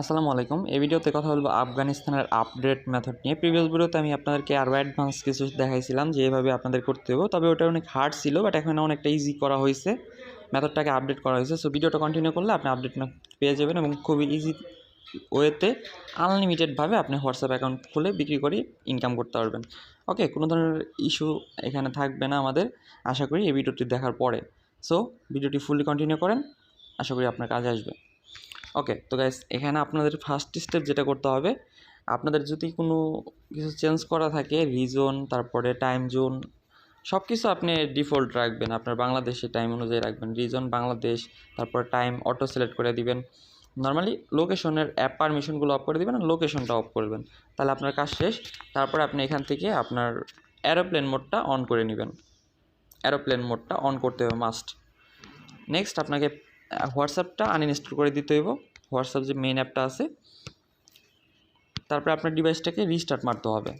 আসসালামু আলাইকুম। এই ভিডিওতে কথা বলব আফগানিস্তানের আপডেট মেথড নিয়ে। প্রিভিয়াস ভিডিওতে আমি আপনাদেরকে আরও অ্যাডভান্স কিছু দেখাইছিলাম যে এভাবে আপনাদের করতে হবে তবে ওটা অনেক হার্ড ছিল, বাট এখন অনেকটা ইজি করা হয়েছে মেথডটাকে আপডেট করা হয়েছে সো ভিডিওটা কন্টিনিউ করলে আপনি আপডেট পেয়ে যাবেন এবং খুবই ইজি ওয়েতে আনলিমিটেডভাবে আপনি হোয়াটসঅ্যাপ অ্যাকাউন্ট খুলে বিক্রি করে ইনকাম করতে পারবেন। ওকে কোনো ধরনের ইস্যু এখানে থাকবে না আমাদের। আশা করি এই ভিডিওটি দেখার পরে। সো ভিডিওটি ফুললি কন্টিনিউ করেন। আশা করি আপনার কাজে আসবে। ওকে তো গাইস এখানে আপনাদের ফার্স্ট স্টেপ যেটা করতে হবে, আপনাদের যদি কোনো কিছু চেঞ্জ করা থাকে রিজন তারপরে টাইম জোন সব কিছু আপনি ডিফল্ট রাখবেন, আপনার বাংলাদেশে টাইম অনুযায়ী রাখবেন রিজন বাংলাদেশ, তারপর টাইম অটো সিলেক্ট করে দিবেন। নর্মালি লোকেশনের অ্যাপ পারমিশনগুলো অফ করে দিবেন আর লোকেশনটা অফ করবেন। তাহলে আপনার কাজ শেষ, তারপরে আপনি এখান থেকে আপনার অ্যারোপ্লেন মোডটা অন করে নেবেন। অ্যারোপ্লেন মোডটা অন করতে হবে মাস্ট নেক্সট আপনাকে হোয়াটসঅ্যাপটা আনইনস্টল করে দিতে হইব। হোয়াটসঅ্যাপ যে মেইন অ্যাপটা আছে, তারপরে আপনার ডিভাইসটাকে রিস্টার্ট মারতে হবে।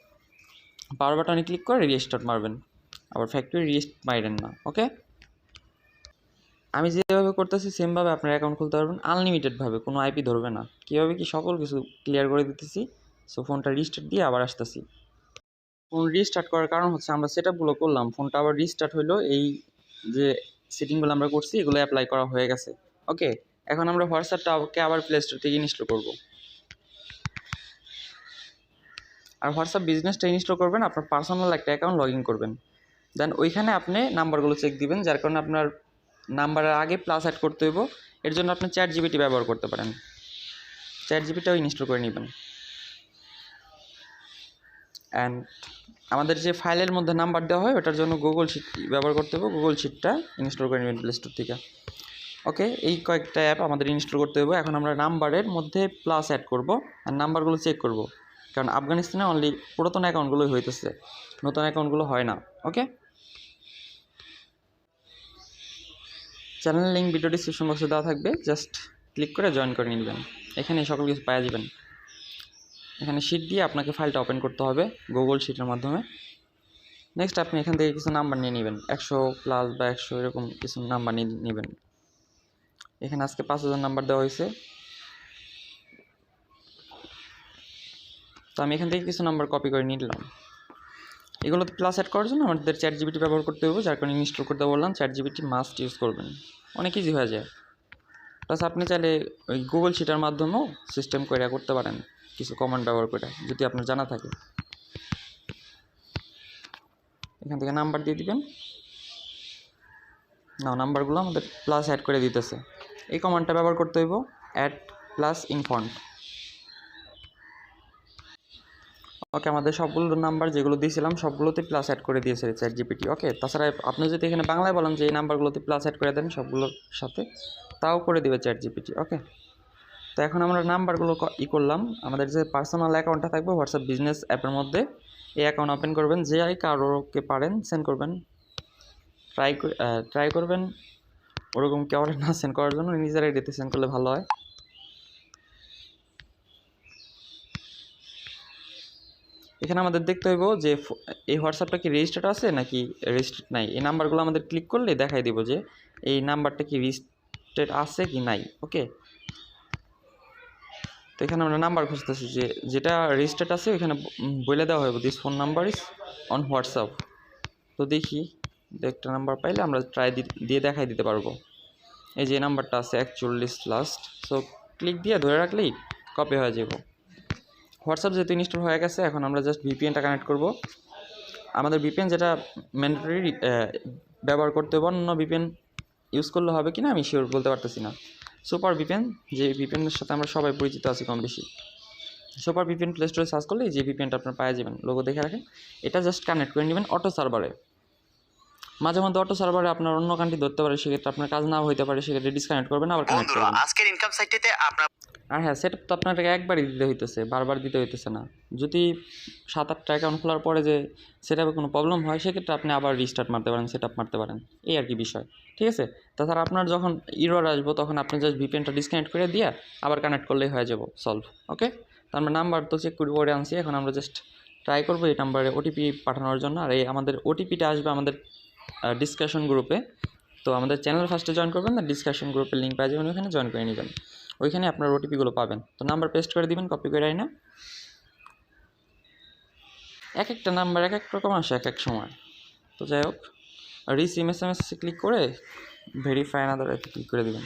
পাওয়ার বাটনে ক্লিক করে রিস্টার্ট মারবেন। আবার ফ্যাক্টরি রিস্ট মাইরেন না ওকে আমি যেভাবে করতেছি সেমভাবে আপনার অ্যাকাউন্ট খুলতে পারবেন। আনলিমিটেডভাবে কোনো আইপি ধরবে না। কীভাবে কি সকল কিছু ক্লিয়ার করে দিতেছি সো ফোনটা রিস্টার্ট দিয়ে আবার আসতেছি। ফোন রিস্টার্ট করার কারণ হচ্ছে, আমরা সেট আপগুলো করলাম ফোনটা আবার রিস্টার্ট হলো এই যে সেটিংগুলো আমরা করছি, এগুলো অ্যাপ্লাই করা হয়ে গেছে। ওকে, এখন আমরা হোয়াটসঅ্যাপটাকে আবার প্লে স্টোর থেকে ইনস্টল করব। আর হোয়াটসঅ্যাপ বিজনেসটা ইনস্টল করবেন, আপনার পার্সোনাল একটা অ্যাকাউন্ট লগ ইন করবেন। দেন ওইখানে আপনি নাম্বারগুলো চেক দিবেন, যার কারণে আপনার নাম্বারের আগে প্লাস অ্যাড করতে হইব। এর জন্য আপনি চ্যাট জিবিটি ব্যবহার করতে পারেন। চ্যাট জিবিটাও ইনস্টল করে নেবেন। অ্যান্ড আমাদের যে ফাইলের মধ্যে নাম্বার দেওয়া হয়, ওটার জন্য গুগল শিট ব্যবহার করতে হবে গুগল শিটটা ইনস্টল করে নেবেন প্লে স্টোর থেকে। ওকে, এই কয়েকটা অ্যাপ আমাদের ইনস্টল করতে হবে এখন আমরা নাম্বারের মধ্যে প্লাস অ্যাড করব। আর নাম্বারগুলো চেক করব। কারণ আফগানিস্তানে অনলি পুরাতন অ্যাকাউন্টগুলোই হইতেছে। নতুন অ্যাকাউন্টগুলো হয় না। Okay? Channel link video description বক্সে দেওয়া থাকবে। জাস্ট ক্লিক করে জয়েন করে নেবেন। এখানে সকল কিছু পাওয়া যাবেন। এখানে শিট দিয়ে আপনাকে ফাইলটা ওপেন করতে হবে গুগল শিটের মাধ্যমে। নেক্সট আপনি এখান থেকে কিছু নাম্বার নিয়ে নেবেন। একশো প্লাস বা একশো এরকম কিছু নাম্বার নিয়ে নেবেন। এখানে আজকে পাঁচ হাজার নাম্বার দেওয়া হয়েছে। তো আমি এখান থেকে কিছু নাম্বার কপি করে নিলাম। এগুলোতে প্লাস অ্যাড করার জন্য আমাদের চ্যাট জিবিটি ব্যবহার করতে হবে, যার কারণে ইনস্টল করতে বললাম চ্যাট জিবিটি মাস্ট ইউজ করবেন। অনেক ইজি হয়ে যায়। প্লাস আপনি চাইলে ওই গুগল শিটের মাধ্যমেও সিস্টেম করে করতে পারেন, কিছু কমান্ড ব্যবহার করে, যদি আপনার জানা থাকে। এখান থেকে নাম্বার দিয়ে দিবেন। না নাম্বারগুলো আমাদের প্লাস অ্যাড করে দিতেছে। এই কমান্ডটা ব্যবহার করতে হইব অ্যাড প্লাস ইনফন্ট ওকে আমাদের সবগুলো নাম্বার যেগুলো দিয়েছিলাম, সবগুলোতে প্লাস অ্যাড করে দিয়েছে চ্যাট জিপিটি ওকে তাছাড়া আপনি যদি এখানে বাংলায় বলেন যে এই নাম্বারগুলোতে প্লাস অ্যাড করে দেন সবগুলোর সাথে, তাও করে দেবে চ্যাট জিপিটি ওকে তো এখন আমরা নাম্বারগুলো ই করলাম। আমাদের যে পার্সোনাল অ্যাকাউন্টটা থাকবে হোয়াটসঅ্যাপ বিজনেস অ্যাপের মধ্যে, এই অ্যাকাউন্ট ওপেন করবেন। যে আই কারোকে পারেন সেন্ড করবেন। ট্রাই ট্রাই করবেন। ওরকম কেউ না সেন্ড করার জন্য নিজের আইডিতে সেন্ড করলে ভালো হয়। এখানে আমাদের দেখতে হইব যে এই হোয়াটসঅ্যাপটা কি রেজিস্টার্ড আছে নাকি রেজিস্টার্ড নাই? এই নাম্বারগুলো আমাদের ক্লিক করলে দেখাই দিব যে এই নাম্বারটা কি রেজিস্টার্ড আছে কি নাই ওকে তো এখানে আমরা নাম্বার খুঁজতেছি যে যেটা রেজিস্টার্ড আছে ওইখানে বলে দেওয়া হবে this phone number is on WhatsApp তো দেখি। একটা নাম্বার পাইলে আমরা ট্রাই দিয়ে দেখাই দিতে পারব। এই যে নাম্বারটা আছে একচল্লিশ লাস্ট সো ক্লিক দিয়ে ধরে রাখলেই কপি হয়ে যাব। হোয়াটসঅ্যাপ যেহেতু ইনস্টল হয়ে গেছে, এখন আমরা জাস্ট ভিপিএনটা কানেক্ট করব। আমাদের ভিপিএন যেটা ম্যান্ডেটরি ব্যবহার করতে হবে, অন্য ভিপিএন ইউজ করলে হবে কি না আমি শিওর বলতে পারতেছি না। সুপার ভিপিএন যে ভিপিএনের সাথে আমরা সবাই পরিচিত আছি কম বেশি। সুপার ভিপিএন প্লে স্টোরে সার্চ করলে যে ভিপিএনটা আপনার পাওয়া যাবেন লোগো দেখে রাখেন। এটা জাস্ট কানেক্ট করে নেবেন অটো সার্ভারে মাঝে মধ্যে অটো সার্ভারে আপনার অন্য কান্ট্রি ধরতে পারে সেক্ষেত্রে আপনার কাজ নাও হইতে পারে সেক্ষেত্রে ডিসকানেক্ট করবেন আবার কানেক্ট করবেন। আজকের ইনকাম সাইটটিতে আপনার আর হ্যাঁ সেটা তো আপনাকে একবারই দিতে হইতেছে বারবার দিতে হইতেছে না। যদি সাত আটটা অ্যাকাউন্ট খোলার পরে যে সেটাপে কোনো প্রবলেম হয় সেক্ষেত্রে আপনি আবার রিস্টার্ট মারতে পারেন সেট আপ মারতে পারেন। এই আর কি বিষয় ঠিক আছে? তাছাড়া আপনার যখন ইরোর আসব তখন আপনি জাস্ট ভিপিএনটা ডিসকানেক্ট করে দিয়ে আবার কানেক্ট করলেই হয়ে যাব সলভ ওকে তো আমরা নাম্বার তো চেক করে করে আনছি এখন আমরা জাস্ট ট্রাই করব এই নাম্বারে ওটিপি পাঠানোর জন্য আর এই আমাদের ওটিপিটা আসবে আমাদের ডিসকাশন গ্রুপে তো আমাদের চ্যানেল ফার্স্টে জয়েন করবেন না ডিসকাশন গ্রুপের লিঙ্ক পেয়ে যাবেন ওখানে জয়েন করে নেবেন। ওইখানে আপনার ওটিপিগুলো পাবেন। তো নাম্বার পেস্ট করে দিবেন কপি করে না এক একটা নাম্বার এক এক রকম আসে, এক এক সময়। তো যাই হোক রিসিম এস এম এস ক্লিক করে ভেরিফাই আনাদার ক্লিক করে দেবেন।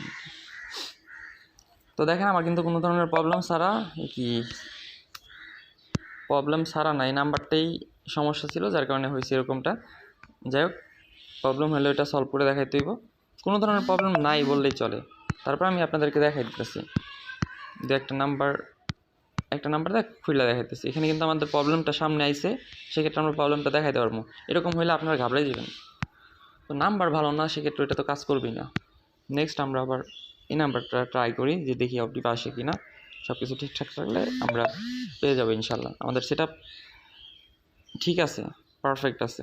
তো দেখেন, আমার কিন্তু কোনো ধরনের প্রবলেম এ কি প্রবলেম ছাড়া না এই নাম্বারটাই সমস্যা ছিল, যার কারণে হয়েছে এরকমটা। যাই হোক প্রবলেম হলে ওটা সলভ করে দেখাই তুইব কোনো ধরনের প্রবলেম নাই বললেই চলে। তারপর আমি আপনাদেরকে দেখাই দিতেছি। দু একটা নাম্বার একটা নাম্বার দেখ খুলে দেখাইতেছি। এখানে কিন্তু আমাদের প্রবলেমটা সামনে আইছে, সেক্ষেত্রে আমরা প্রবলেমটা দেখাইতে পারব। এরকম হলে আপনারা ঘাবড়াই যাবেন। তো নাম্বার ভালো না, সেক্ষেত্রে এটা তো কাজ করবেই না। নেক্সট আমরা আবার এই নাম্বারটা ট্রাই করি, যে দেখি অপটিপ আসে কি না সব কিছু ঠিকঠাক থাকলে আমরা পেয়ে যাব ইনশাল্লাহ আমাদের সেটা ঠিক আছে পারফেক্ট আছে।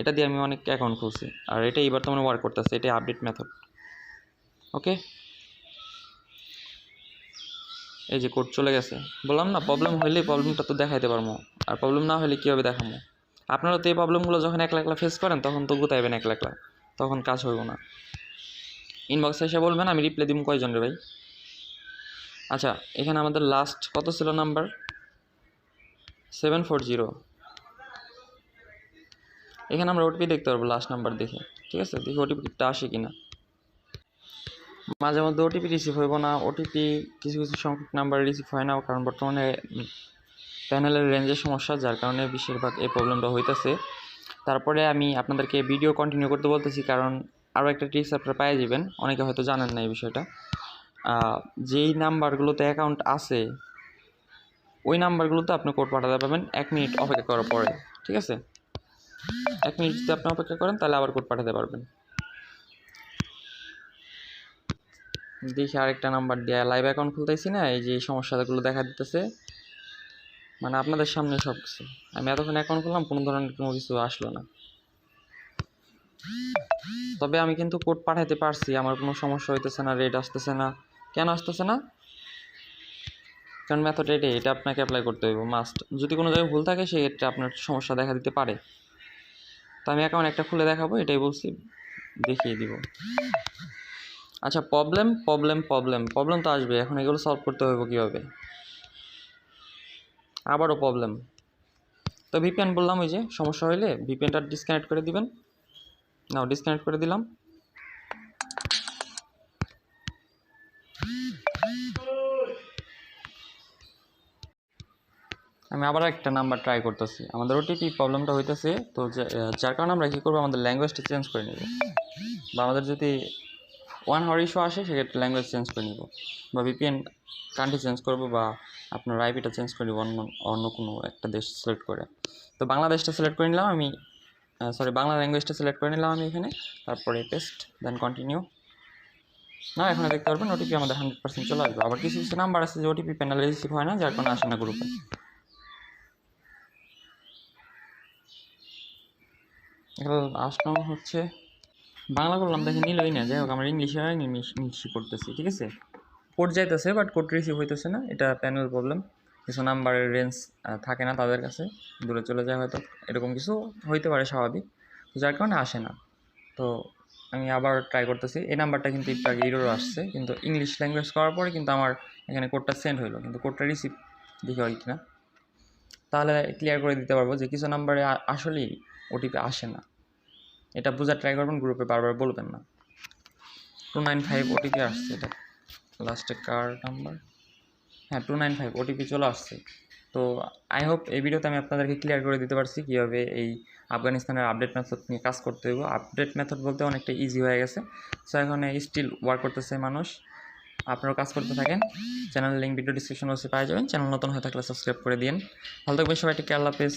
এটা দিয়ে আমি অনেক অ্যাকাউন্ট খুলছি। আর এটাই বর্তমানে ওয়ার্ক করতেছে, এটাই আপডেট মেথড ওকে এই যে কোড চলে গেছে। বললাম না প্রবলেম হইলে প্রবলেমটা তো দেখাইতে পারব আর প্রবলেম না হলে কীভাবে দেখাবো আপনারা তো এই প্রবলেমগুলো যখন একলা একলা ফেস করেন, তখন তো গুতাইবেন একলা একলা। তখন কাজ হইব না। ইনবক্সে এসে বলবেন, আমি রিপ্লাই দিব কয়জন রে ভাই? আচ্ছা এখানে আমাদের লাস্ট কত ছিল নাম্বার সেভেন ফোর জিরো এখানে আমরা ওটিপি দেখতে পারব লাস্ট নাম্বার দেখে, ঠিক আছে? দেখি ওটিপিটা আসে কিনা। মাঝে মধ্যে ওটিপি রিসিভ হইব না ওটিপি কিছু কিছু সংখ্যক নাম্বার রিসিভ হয় না, কারণ বর্তমানে প্যানেলের রেঞ্জের সমস্যা, যার কারণে বেশিরভাগ এই প্রবলেমটা হইতেছে। তারপরে আমি আপনাদেরকে ভিডিও কন্টিনিউ করতে বলতেছি, কারণ আরও একটা ট্রিক্স আপনারা পেয়ে যাবেন, অনেকে হয়তো জানেন না এই বিষয়টা। যেই নাম্বারগুলোতে অ্যাকাউন্ট আছে, ওই নাম্বারগুলোতে আপনি কোড পাঠাতে পারবেন, এক মিনিট অপেক্ষা করার পরে, ঠিক আছে? এক মিনিট যদি আপনি অপেক্ষা করেন, তাহলে আবার কোড পাঠাতে পারবেন। দেখি আরেকটা নাম্বার দিয়ে। লাইভ অ্যাকাউন্ট খুলতেছি না, এই যে সমস্যাগুলো দেখা দিতেছে। মানে আপনাদের সামনে সব কিছু আমি এতক্ষণ অ্যাকাউন্ট খুললাম, কোনো ধরনের কোনো কিছু আসলো না। তবে আমি কিন্তু কোড পাঠাতে পারছি, আমার কোনো সমস্যা হইতেছে না রেট আসতেছে না। কেন আসতেছে না? কারণ মেথড এটাই এটা আপনাকে অ্যাপ্লাই করতে হইব। মাস্ট যদি কোনো জায়গায় ভুল থাকে সেক্ষেত্রে আপনার সমস্যা দেখা দিতে পারে। তো আমি অ্যাকাউন্ট একটা খুলে দেখাবো, এটাই বলছি, দেখিয়ে দিব। আচ্ছা প্রবলেম প্রবলেম প্রবলেম প্রবলেম তো আসবে, এখন এগুলো সলভ করতে হবে কীভাবে? আবারও প্রবলেম তো ভিপিএন বললাম ওই যে, সমস্যা হইলে ভিপিএনটা ডিসকানেক্ট করে দিবেন। নাও ডিসকানেক্ট করে দিলাম। আমি আবার একটা নাম্বার ট্রাই করতেছি। আমাদের ওটিপি প্রবলেমটা হইতেছে, তো যার কারণে আমরা কী করব, আমাদের ল্যাঙ্গুয়েজটা চেঞ্জ করে নেব। বা আমাদের যদি ওয়ান হাওয়ার ইস্যু আসে, সেক্ষেত্রে ল্যাঙ্গুয়েজ চেঞ্জ করে নিব। বা ভিপিএন কান্ট্রি চেঞ্জ করব, বা আপনার আইপিটা চেঞ্জ করে নিব অন্য অন্য কোনো একটা দেশ সিলেক্ট করে। তো বাংলাদেশটা সিলেক্ট করে নিলাম আমি সরি বাংলা ল্যাঙ্গুয়েজটা সিলেক্ট করে নিলাম আমি এখানে। তারপরে পেস্ট দেন কন্টিনিউ না, এখানে দেখতে পারবেন ওটিপি আমাদের হান্ড্রেড পার্সেন্ট চলে আসবে। আবার কিছু কিছু নাম্বার আছে যে ওটিপি প্যানেলে রিসিভ হয় না, যার কারণে আসে না গ্রুপে এগুলো আসলাম হচ্ছে। বাংলা করলাম, দেখে নিলই না যাই হোক, আমরা ইংলিশে ইংলিশ করতেছি, ঠিক আছে? কোড যাইতেছে বাট কোড রিসিভ হইতেছে না, এটা প্যানেল প্রবলেম কিছু নাম্বারের রেঞ্জ থাকে না তাদের কাছে, দূরে চলে যায় হয়তো, এরকম কিছু হইতে পারে স্বাভাবিক। তো যার কারণে আসে না। তো আমি আবার ট্রাই করতেছি, এই নাম্বারটা কিন্তু একটু আগে ইরোর আসছে, কিন্তু ইংলিশ ল্যাঙ্গুয়েজ করার পরে কিন্তু আমার এখানে কোডটা সেন্ড হইল, কিন্তু কোডটা রিসিভ দেখি হয় কিনা। তাহলে ক্লিয়ার করে দিতে পারব যে কিছু নাম্বারে আসলেই ওটিপি আসে না। এটা বোঝার ট্রাই করবেন গ্রুপে বারবার বলবেন না। টু নাইন ফাইভ ওটিপি আসছে, এটা লাস্টে কার নাম্বার হ্যাঁ টু নাইন ফাইভ ওটিপি চলে আসছে। তো আই হোপ এই ভিডিওতে আমি আপনাদেরকে ক্লিয়ার করে দিতে পারছি কীভাবে এই আফগানিস্তানের আপডেট মেথড নিয়ে কাজ করতে হইব। আপডেট মেথড বলতে অনেকটা ইজি হয়ে গেছে। সো এখন স্টিল ওয়ার্ক করতেছে মানুষ। আপনারাও কাজ করতে থাকেন। চ্যানেল লিঙ্ক ভিডিও ডিসক্রিপশন বক্সে পাওয়া যাবেন। চ্যানেল নতুন হয়ে থাকলে সাবস্ক্রাইব করে দিন ভালো থাকবেন সবাই টেক আল্লাহ হাফেজ।